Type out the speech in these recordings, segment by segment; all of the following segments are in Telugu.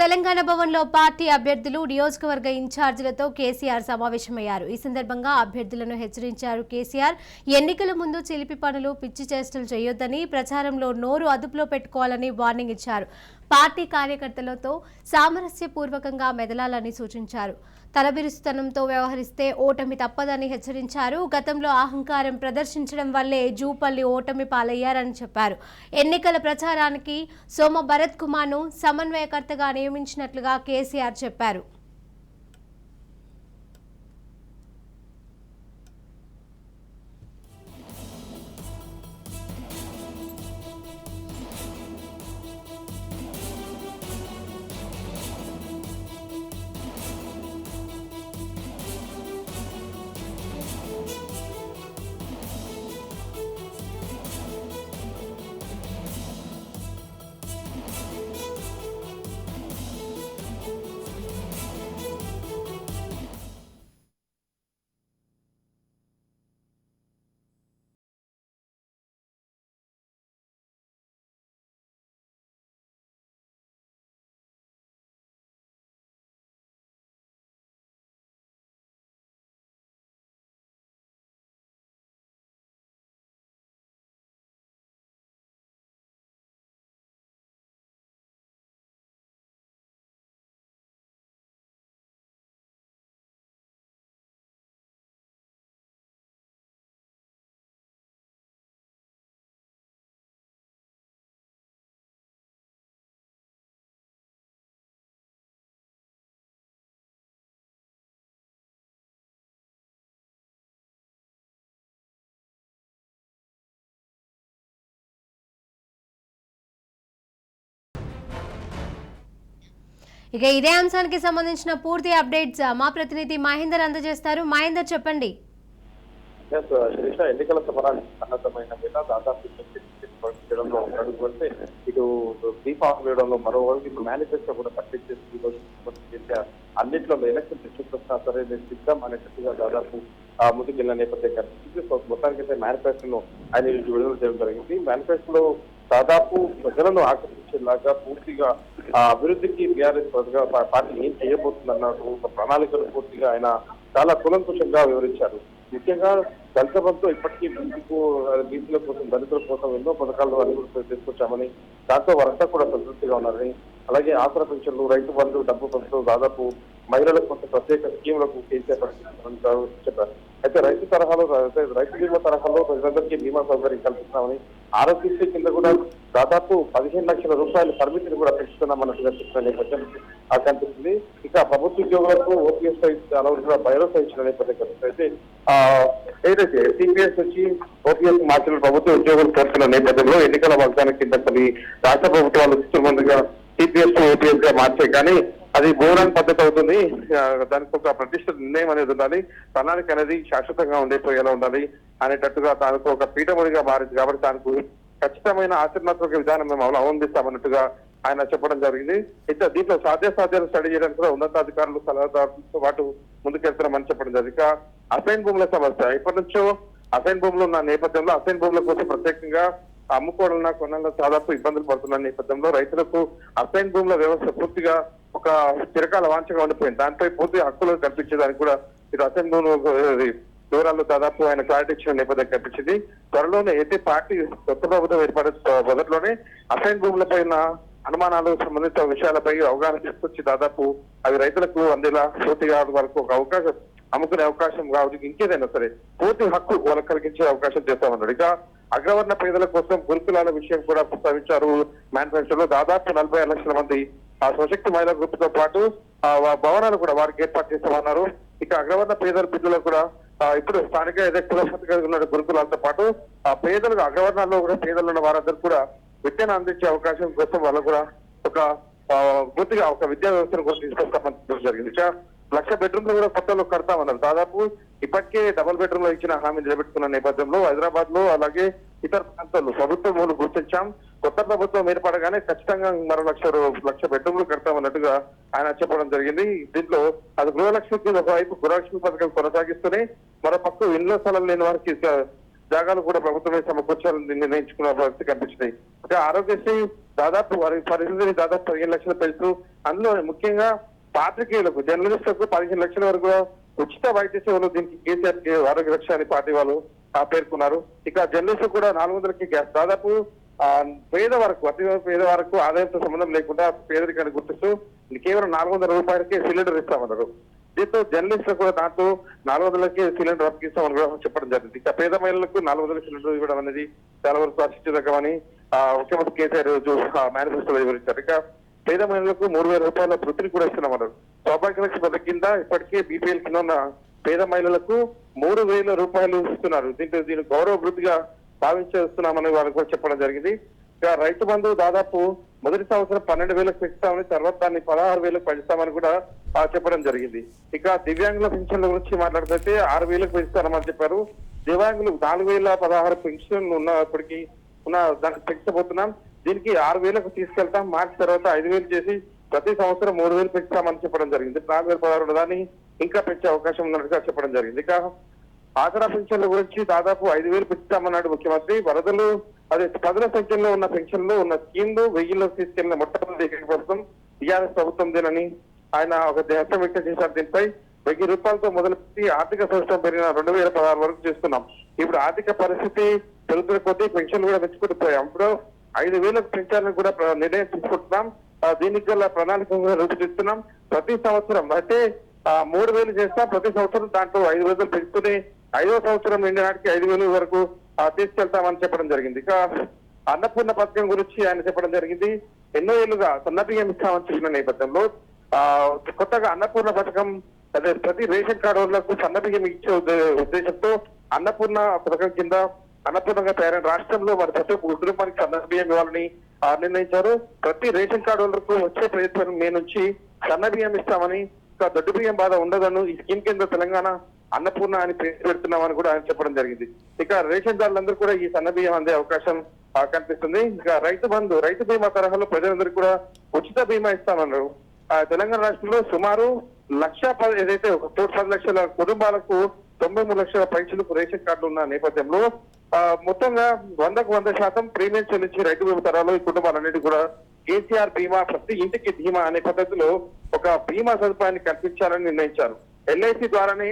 తెలంగాణ భవన్లో పార్టీ అభ్యర్థులు నియోజకవర్గ ఇన్ఛార్జీలతో కేసీఆర్ సమావేశమయ్యారు. ఈ సందర్భంగా అభ్యర్థులను హెచ్చరించారు కేసీఆర్. ఎన్నికల ముందు చిలిపి పనులు పిచ్చి చేష్టలు చేయొద్దని ప్రచారంలో నోరు అదుపులో పెట్టుకోవాలని వార్నింగ్ ఇచ్చారు. పార్టీ కార్యకర్తలతో సామరస్యపూర్వకంగా మెదలాలని సూచించారు. తలబిరుస్తనంతో వ్యవహరిస్తే ఓటమి తప్పదని హెచ్చరించారు. గతంలో అహంకారం ప్రదర్శించడం వల్లే జూపల్లి ఓటమి పాలయ్యారని చెప్పారు. ఎన్నికల ప్రచారానికి సోమ భరత్ కుమార్ను సమన్వయకర్తగా నియమించినట్లుగా కేసీఆర్ చెప్పారు. ఇక ఇదే అంశానికి సంబంధించిన పూర్తి అప్డేట్స్ మా ప్రతినిధి మహేందర్ అందజేస్తారు. మహేందర్ చెప్పండి. ఎస్ ఎన్నికల సమరానికి సన్నద్ధమైన వేళ దాదాపు చేయడంలో అడుగుపడితే ఇటు దీపావళి వేయడంలో మరోవైపు ఇప్పుడు మేనిఫెస్టో కూడా పట్టించేసి ఈ రోజు అన్నింటిలో ఎలక్షన్ డిస్ట్రిక్ట్ సరే నేను సిద్ధం అనేటట్టుగా దాదాపు ముందుకెళ్ళిన ముందుకెళ్ళిన నేపథ్యం మొత్తానికైతే మేనిఫెస్టోను ఆయన విడుదల చేయడం జరిగింది. మేనిఫెస్టోలో దాదాపు ప్రజలను ఆకర్షించేలాగా పూర్తిగా ఆ అభివృద్ధికి బీఆర్ఎస్ పార్టీ ఏం చేయబోతుందన్నారు ప్రణాళికను పూర్తిగా ఆయన చాలా కులంకుశంగా వివరించారు. ముఖ్యంగా దళిత బంధు ఇప్పటికీ బీసీకు బీసీల కోసం దళితుల కోసం ఎన్నో పథకాలు అభివృద్ధి తీసుకొచ్చామని దాంతో వారంతా కూడా సంతృప్తిగా ఉన్నారని అలాగే ఆసర పెన్షన్లు రైతు బంధు డబ్బు పంపులు దాదాపు మహిళలకు కొంత ప్రత్యేక స్కీములకు చెప్పారు. అయితే రైతు తరహాలో రైతు బీమా తరహాలో ప్రజలందరికీ బీమా సౌకర్యం కల్పిస్తామని ఆరోగ్యశ్రీ కింద కూడా దాదాపు పదిహేను లక్షల రూపాయల పరిమితిని కూడా పెంచుతున్నామన్నట్టుగా చెప్పిన నేపథ్యం కనిపిస్తుంది ఇక ప్రభుత్వ ఉద్యోగులకు ఓపీఎస్ అలవర్ కూడా భరోసా ఇచ్చిన నేపథ్యం కనిపిస్తుంది అయితే ఏదైతే సిపిఎస్ వచ్చి ఓపీఎస్ మార్చిన ప్రభుత్వ ఉద్యోగులు కోరుతున్న నేపథ్యంలో ఎన్నికల వాగ్దానం కింద కొన్ని రాష్ట్ర ప్రభుత్వాలు సిస్టమంగా సిపిఎస్ ఓపీఎస్గా మార్చాయి. కానీ అది బోరాన్ పద్ధతి అవుతుంది. దానికి ఒక ప్రతిష్ట నిర్ణయం అనేది ఉండాలి. ప్రణాళిక అనేది శాశ్వతంగా ఉండేపోయేలా ఉండాలి అనేటట్టుగా దానికి ఒక పీఠముడిగా మారింది కాబట్టి దానికి ఖచ్చితమైన ఆచరణాత్మక విధానం మేము అమలు అవలంబిస్తామన్నట్టుగా ఆయన చెప్పడం జరిగింది. అయితే దీంట్లో సాధ్యాసాధ్యాలు స్టడీ చేయడానికి కూడా ఉన్నతాధికారులు సలహాదారులతో పాటు ముందుకెళ్తున్నామని చెప్పడం జరిగింది. అసైన్ భూముల సమస్య. ఇప్పటి నుంచో అసైన్ భూములు ఉన్న నేపథ్యంలో అసైన్ భూముల కోసం ప్రత్యేకంగా అమ్ముకోవాలన్నా కొనడంలో దాదాపు ఇబ్బందులు పడుతున్న నేపథ్యంలో రైతులకు అసైన్ భూముల వ్యవస్థ పూర్తిగా ఒక చిరకాల వాంఛగా ఉండిపోయింది. దానిపై పూర్తి హక్కులు కల్పించేదానికి కూడా ఇది అసైన్ భూములు వివరాల్లో దాదాపు ఆయన క్లారిటీ ఇచ్చిన నేపథ్యం కనిపించింది త్వరలోనే అయితే పార్టీ కొత్త ప్రభుత్వం ఏర్పడే మొదట్లోనే అసైన్ భూములపై ఉన్న అనుమానాలు సంబంధిత విషయాలపై అవగాహన తీసుకొచ్చి దాదాపు అవి రైతులకు అందేలా పూర్తిగా వరకు ఒక అవకాశం అమ్ముకునే అవకాశం కావచ్చు ఇంకేదైనా సరే పూర్తి హక్కు వాళ్ళకి కలిగించే అవకాశం చేస్తామన్నాడు ఇక అగ్రవర్ణ పేదల కోసం గురుకులాల విషయం కూడా ప్రస్తావించారు మేనిఫెస్టోలో దాదాపు నలభై లక్షల మంది ఆ స్వశక్తి మహిళా గ్రూప్తో పాటు భవనాలు కూడా వారికి ఏర్పాటు చేస్తామన్నారు. ఇక అగ్రవర్ణ పేదల బిడ్డలకు కూడా ఇప్పుడు స్థానిక ఏదైతే కులపతిగా ఉన్న గురుకులాలతో పాటు ఆ పేదలకు అగ్రవర్ణాల్లో కూడా పేదలు ఉన్న వారందరూ కూడా విద్యను అందించే అవకాశం కోసం వాళ్ళు కూడా ఒక పూర్తిగా ఒక విద్యా వ్యవస్థను కూడా తీసుకొస్తామని జరిగింది. లక్ష బెడ్రూమ్లు కూడా కొత్తలో కడతామన్నారు దాదాపు ఇప్పటికే డబుల్ బెడ్రూమ్లో ఇచ్చిన హామీ నిలబెట్టుకున్న నేపథ్యంలో హైదరాబాద్లో అలాగే ఇతర ప్రాంతాల్లో ప్రభుత్వం మూలు గుర్తించాం. కొత్త ప్రభుత్వం ఏర్పడగానే ఖచ్చితంగా మరో లక్ష లక్ష బెడ్రూమ్లు కడతామన్నట్టుగా ఆయన చెప్పడం జరిగింది. దీంట్లో అది గృహలక్ష్మి కింద ఒకవైపు గృహలక్ష్మి పథకం కొనసాగిస్తూనే మరో పక్క ఇళ్ళ స్థలం లేని వారికి జాగాలు కూడా ప్రభుత్వమే సమకూర్చాలని నిర్ణయించుకున్న పరిస్థితి కనిపించినాయి అంటే ఆరోగ్యశ్రీ దాదాపు వారి పరిస్థితిని దాదాపు పదిహేను లక్షలు పెంచుతూ అందులో ముఖ్యంగా పాత్రికేయులకు జర్నలిస్టులకు పదిహేను లక్షల వరకు ఉచిత వైద్య సేవలు దీనికి కేసీఆర్ ఆరోగ్య రక్ష అని పార్టీ వాళ్ళు ఆ, పేర్కొన్నారు. ఇక జర్నలిస్టులు కూడా నాలుగు వందలకి గ్యాస్. దాదాపు పేద వరకు అతి పేద వరకు ఆదాయంతో సంబంధం లేకుండా పేదరికాన్ని గుర్తిస్తూ కేవలం నాలుగు వందల రూపాయలకే సిలిండర్ ఇస్తామన్నారు. దీంతో జర్నలిస్టులు కూడా దాంట్లో నాలుగు వందలకే సిలిండర్ అప్పగిస్తామని కూడా చెప్పడం జరిగింది. ఇక పేద మహిళలకు నాలుగు వందల సిలిండర్ ఇవ్వడం అనేది చాలా వరకు ఆశించదగ్గమని ముఖ్యమంత్రి కేసీఆర్ మేనిఫెస్టోలో వివరించారు. ఇక పేద మహిళలకు మూడు వేల రూపాయల వృత్తిని కూడా ఇస్తున్నామన్నారు సౌభాగ్య లక్ష్మి పథకం కింద ఇప్పటికే బీపీఎల్ కింద ఉన్న పేద మహిళలకు మూడు వేల రూపాయలు ఇస్తున్నారు. దీంట్లో దీన్ని గౌరవ వృత్తిగా భావించేస్తున్నామని వారికి కూడా చెప్పడం జరిగింది. ఇక రైతు బంధు దాదాపు మొదటి సంవత్సరం పన్నెండు వేలకు పెంచుతామని తర్వాత దాన్ని పదహారు వేలకు పెంచుతామని కూడా చెప్పడం జరిగింది. ఇక దివ్యాంగుల పెన్షన్ల గురించి మాట్లాడితే ఆరు వేలకు పెంచుతారని చెప్పారు. దివ్యాంగులు నాలుగు వేల పదహారు పెన్షన్లు ఉన్నప్పటికీ ఉన్న దానికి పెంచబోతున్నాం. దీనికి ఆరు వేలకు తీసుకెళ్తాం. మార్చి తర్వాత ఐదు వేలు చేసి ప్రతి సంవత్సరం మూడు వేలు పెంచుతామని చెప్పడం జరిగింది. నాలుగు వేల పదహారు దాన్ని ఇంకా పెంచే అవకాశం ఉన్నట్టుగా చెప్పడం జరిగింది. ఇక ఆసరా పెన్షన్ల గురించి దాదాపు ఐదు వేలు పెంచుతామన్నాడు ముఖ్యమంత్రి. వరదలు అదే పదుల సంఖ్యలో ఉన్న పెన్షన్లు ఉన్న స్కీమ్లు వెయ్యిలో తీసుకెళ్ళిన మొట్టమొదటి ఏకైక ప్రభుత్వం టీఆర్ఎస్ ప్రభుత్వందేనని ఆయన ఒక దేశం వ్యక్తం చేశారు. దీనిపై వెయ్యి రూపాయలతో మొదలుపెట్టి ఆర్థిక సంవత్సరం పెరిగిన రెండు వేల పదహారు వరకు చేస్తున్నాం. ఇప్పుడు ఆర్థిక పరిస్థితి పెరుగుతున్న కొద్దీ పెన్షన్లు కూడా పెంచుకుంటూ పోయాం. ఇప్పుడు ఐదు వేలకు పెంచాలని కూడా ప్ర- నిర్ణయం తీసుకుంటున్నాం. దీనికి గల ప్రణాళిక రూపొందిస్తున్నాం. ప్రతి సంవత్సరం అయితే మూడు వేలు చేస్తాం ప్రతి సంవత్సరం దాంట్లో ఐదు వేలు పెంచుకుని ఐదో సంవత్సరం నిండి నాటికి ఐదు వేలు వరకు తీసుకెళ్తామని చెప్పడం జరిగింది. ఇక అన్నపూర్ణ పథకం గురించి ఆయన చెప్పడం జరిగింది. ఎన్నో ఏళ్ళుగా సన్న బియ్యం ఇస్తామని చెప్పిన నేపథ్యంలో ఆ కొత్తగా అన్నపూర్ణ పథకం అదే ప్రతి రేషన్ కార్డు వాళ్ళకు సన్న బియ్యం ఇచ్చే ఉద్దేశంతో అన్నపూర్ణ పథకం కింద అన్నపూర్ణంగా తయారైన రాష్ట్రంలో మరి ప్రతి ఒక్క కుటుంబానికి సన్న బియ్యం ఇవ్వాలని ఆ, నిర్ణయించారు. ప్రతి రేషన్ కార్డు వాళ్ళకు వచ్చే ప్రయత్నం మే నుంచి సన్న బియ్యం ఇస్తామని ఇంకా దొడ్డు బియ్యం బాధ ఉండదను. ఈ స్కీమ్ కింద తెలంగాణ అన్నపూర్ణ అని పేరు పెడుతున్నామని కూడా ఆయన చెప్పడం జరిగింది. ఇక రేషన్ దారులందరూ కూడా ఈ సన్న బియ్యం అందే అవకాశం కనిపిస్తుంది. ఇక రైతు బంధు రైతు బీమా తరహాలో ప్రజలందరూ కూడా ఉచిత బీమా ఇస్తామన్నారు. ఆ, తెలంగాణ రాష్ట్రంలో సుమారు లక్ష పది ఏదైతే ఒక కోటి పది లక్షల కుటుంబాలకు తొంభై మూడు లక్షల పైసలకు రేషన్ కార్డులు ఉన్న నేపథ్యంలో మొత్తంగా వందకు వంద శాతం ప్రీమియం చెల్లించి రైతు బీమా తరాలు ఈ కుటుంబాలన్నిటి కూడా కేసీఆర్ బీమా ప్రతి ఇంటికి బీమా అనే పద్ధతిలో ఒక బీమా సదుపాయాన్ని కల్పించాలని నిర్ణయించారు. ఎల్ఐసి ద్వారానే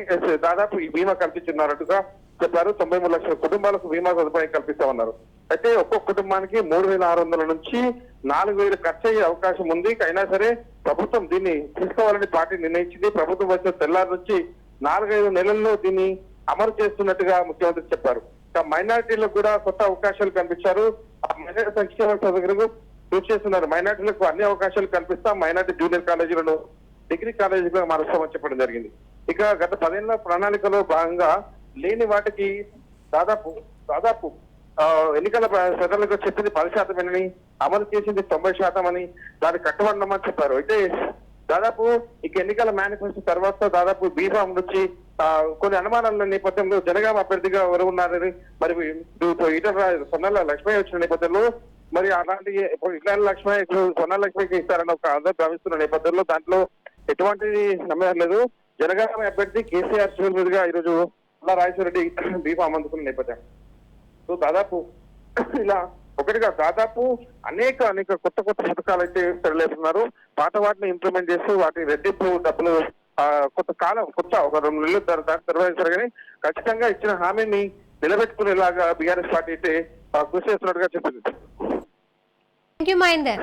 దాదాపు ఈ బీమా కల్పించున్నారట్టుగా చెప్పారు. తొంభై మూడు లక్షల కుటుంబాలకు బీమా సదుపాయం కల్పిస్తామన్నారు. అయితే ఒక్కొక్క కుటుంబానికి మూడు వేల ఆరు వందల నుంచి నాలుగు వేలు ఖర్చు అయ్యే అవకాశం ఉంది. అయినా సరే ప్రభుత్వం దీన్ని తీసుకోవాలని పార్టీ నిర్ణయించింది. ప్రభుత్వం వచ్చిన తెల్లారి నుంచి నాలుగైదు నెలల్లో దీన్ని అమలు చేస్తున్నట్టుగా ముఖ్యమంత్రి చెప్పారు. మైనార్టీలకు కూడా కొత్త అవకాశాలు కనిపించారు. ఆ మైనార్టీ సంక్షేమ సభకు కృషి చేస్తున్నారు. మైనార్టీలకు అన్ని అవకాశాలు కల్పిస్తాం. మైనార్టీ జూనియర్ కాలేజీలను డిగ్రీ కాలేజీలో మారుస్తామని చెప్పడం జరిగింది. ఇక గత పదేళ్ళ ప్రణాళికలో భాగంగా లేని వాటికి దాదాపు దాదాపు ఎన్నికల ప్రజలకు చెప్పింది పది శాతమేనని అమలు చేసింది తొంభై శాతం అని దాన్ని కట్టుబడమని చెప్పారు. అయితే దాదాపు ఇక ఎన్నికల మేనిఫెస్టో తర్వాత దాదాపు బీఫామ్ నుంచి కొన్ని అనుమానాల నేపథ్యంలో జనగామ అభ్యర్థిగా ఎవరు ఉన్నారని మరి ఇప్పుడు సొన్నల లక్ష్మయ్య వచ్చిన నేపథ్యంలో మరి అలాంటి ఇట్లా లక్ష్మయ్య ఇప్పుడు సొన్న లక్ష్మయ్యకి ఇస్తారని ఒక అందరూ భావిస్తున్న నేపథ్యంలో దాంట్లో ఎటువంటి నమ్మకం లేదు. జనగామ అభ్యర్థి కేసీఆర్ శివుల ఈరోజు అలా రాజేశ్వర రెడ్డి బీఫామ్ అందుకున్న నేపథ్యం. సో దాదాపు ఇలా ఒకటిగా దాదాపు అనేక అనేక కొత్త కొత్త పథకాలు అయితే తెరలేస్తున్నారు పాత వాటిని ఇంప్లిమెంట్ చేస్తూ వాటి రెట్టింపు డబ్బులు కొత్త కొంత కాలం కొత్త ఒక రెండు నెలలు దాని దాని తర్వాత కానీ ఖచ్చితంగా ఇచ్చిన హామీని నిలబెట్టుకునేలాగా బీఆర్ఎస్ పార్టీ అయితే కృషి చేస్తున్నట్టుగా చెప్పింది. Thank you Mahender